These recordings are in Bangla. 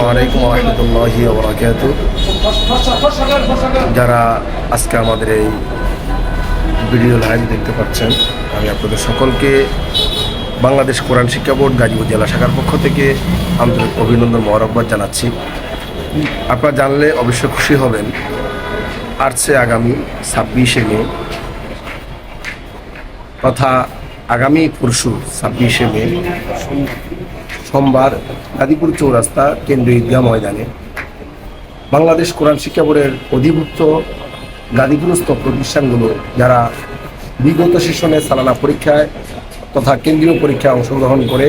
আসসালামু আলাইকুম রহমতুল্লাহি ওবরাকাত যারা আজকে আমাদের এই ভিডিও লাইভ দেখতে পাচ্ছেন, আমি আপনাদের সকলকে বাংলাদেশ কোরআন শিক্ষা বোর্ড গাজীপুর জেলা শাখার পক্ষ থেকে আন্তরিক অভিনন্দন মহরব্বাদ জানাচ্ছি। আপনারা জানলে অবশ্যই খুশি হবেন। আসছে আগামী ছাব্বিশে মে, তথা আগামী পরশু ছাব্বিশে মে সোমবার গাজীপুর চৌরাস্তা কেন্দ্রীয় ঈদগাহ ময়দানে। বাংলাদেশ কোরআন শিক্ষা বোর্ডের অধিভুক্ত গাজীপুরস্থ প্রতিষ্ঠানগুলো যারা বিগত সেশনে সালানা পরীক্ষায় তথা কেন্দ্রীয় পরীক্ষায় অংশগ্রহণ করে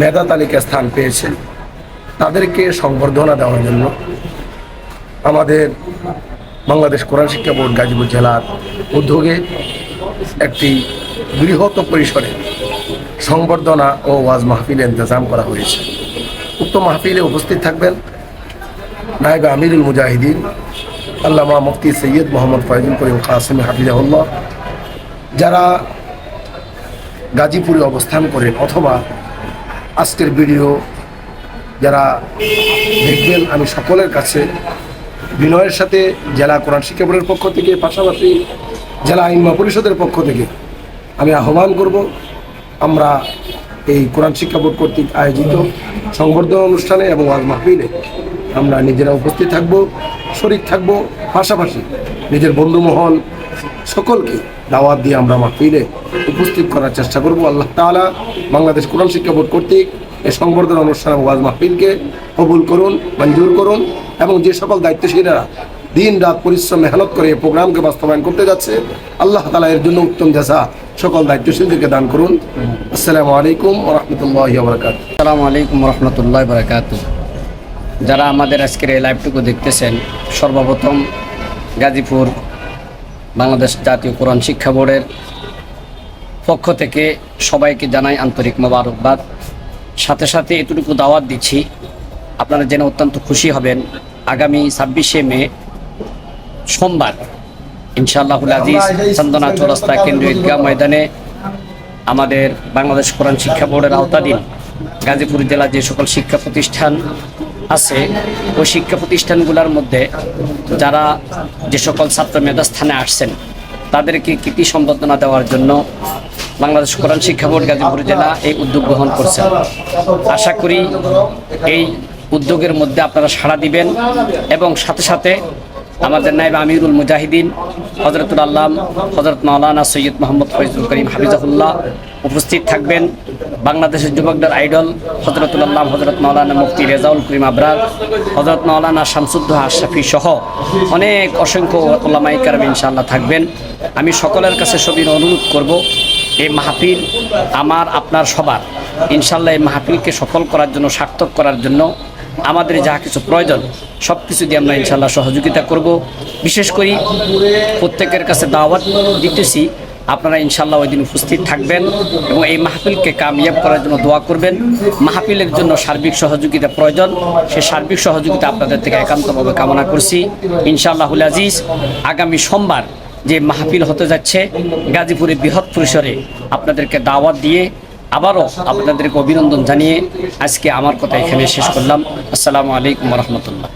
মেধা তালিকায় স্থান পেয়েছে তাদেরকে সংবর্ধনা দেওয়ার জন্য আমাদের বাংলাদেশ কোরআন শিক্ষা বোর্ড গাজীপুর জেলার উদ্যোগে একটি বৃহৎ পরিসরে সংবর্ধনা ও ওয়াজ মাহফিলে ইন্তজাম করা হয়েছে। উক্ত মাহফিলে উপস্থিত থাকবেন নায়েব আমিরুল মুজাহিদিন, আল্লামা মুফতি সৈয়দ মোহাম্মদ ফয়জুল করিম কাসিম হাফিজাহুল্লাহ, যারা গাজীপুরে অবস্থান করে অথবা আজকের ভিডিও যারা দেখবেন, আমি সকলের কাছে বিনয়ের সাথে জেলা কোরআন শিক্ষা বোর্ডের পক্ষ থেকে, পাশাপাশি জেলা আইন পরিষদের পক্ষ থেকে আমি আহ্বান করব আমরা এই কোরআন শিক্ষা বোর্ড কর্তৃক আয়োজিত সংবর্ধনা অনুষ্ঠানে এবং ওয়াজ মাহফিলে আমরা নিজেরা উপস্থিত থাকব, শরিক থাকব, পাশাপাশি নিজের বন্ধু মহল সকলকে দাওয়াত দিয়ে আমরা মাহফিলে উপস্থিত করার চেষ্টা করব। আল্লাহ তাআলা বাংলাদেশ কোরআন শিক্ষা বোর্ড কর্তৃক এই সংবর্ধনা অনুষ্ঠান এবং ওয়াজ মাহফিলকে কবুল করুন, মঞ্জুর করুন এবং যে সকল দায়িত্বশীলরা দিন রাত পরিশ্রম, মেহনত করে এই প্রোগ্রামকে বাস্তবায়ন করতে যাচ্ছে, আল্লাহ তালা এর জন্য উত্তম জাসা সকল দায়িত্ব দায়িত্বশীলদেরকে দান করুন। আসসালামু আলাইকুম রহমতুল্লাহ বরকাত আসসালামু আলাইকুম রহমতুল্লাহ বরাকাত যারা আমাদের আজকের এই লাইভটুকু দেখতেছেন, সর্বপ্রথম গাজীপুর বাংলাদেশ জাতীয় কোরআন শিক্ষা বোর্ডের পক্ষ থেকে সবাইকে জানাই আন্তরিক মোবারকবাদ। সাথে সাথে এতটুকু দাওয়াত দিচ্ছি, আপনারা জেনে অত্যন্ত খুশি হবেন। আগামী ছাব্বিশে মে সোমবার ইনশাআল্লাহুল আজিজ, চন্দনা চৌরাস্তা কেন্দ্রীয় ঈদগাহ ময়দানে আমাদের বাংলাদেশ কোরআন শিক্ষা বোর্ডের আওতাধীন গাজীপুর জেলা যে সকল শিক্ষা প্রতিষ্ঠান আছে, ওই শিক্ষা প্রতিষ্ঠানগুলোর মধ্যে যারা যে সকল ছাত্র মেধাস্থানে আসছেন, তাদেরকে কৃতি সম্বর্ধনা দেওয়ার জন্য বাংলাদেশ কোরআন শিক্ষা বোর্ড গাজীপুর জেলা এই উদ্যোগ গ্রহণ করছেন আশা করি এই উদ্যোগের মধ্যে আপনারা সাড়া দিবেন এবং সাথে সাথে আমাদের নাইব আমিরুল মুজাহিদিন হজরতুল আল্লাম হজরত মাওলানা সৈয়দ মোহাম্মদ ফৈজুল করিম হাফিজাহুল্লাহ উপস্থিত থাকবেন। বাংলাদেশের যুবকদের আইডল হজরতুল আল্লাম হজরত মাওলানা মুফতি রেজাউল করিম আবরার হজরত মাওলানা শামসুদ্দোহ আশরাফি সহ অনেক অসংখ্য ওলামাই কারাম ইনশাআল্লাহ থাকবেন। আমি সকলের কাছে সবির অনুরোধ করব, এই মাহফিল আমার, আপনার সবার। ইনশাল্লাহ এই মাহফিলকে সফল করার জন্য, সার্থক করার জন্য আমাদের যা কিছু প্রয়োজন সব কিছু দিয়ে আমরা ইনশাল্লাহ সহযোগিতা করব। বিশেষ করে প্রত্যেকের কাছে দাওয়াত দিতেছি, আপনারা ইনশাল্লাহ ওই দিন উপস্থিত থাকবেন এবং এই মাহফিলকে কামিয়াব করার জন্য দোয়া করবেন। মাহফিলের জন্য সার্বিক সহযোগিতা প্রয়োজন সেই সার্বিক সহযোগিতা আপনাদের থেকে একান্তভাবে কামনা করছি। ইনশাআল্লাহুল আজিজ, আগামী সোমবার যে মাহফিল হতে যাচ্ছে গাজীপুরে বৃহৎ পরিসরে আপনাদেরকে দাওয়াত দিয়ে আবারও আপনাদেরকে অভিনন্দন জানিয়ে আজকে আমার কথা এখানে শেষ করলাম। আসসালামু আলাইকুম রহমতুল্লাহ।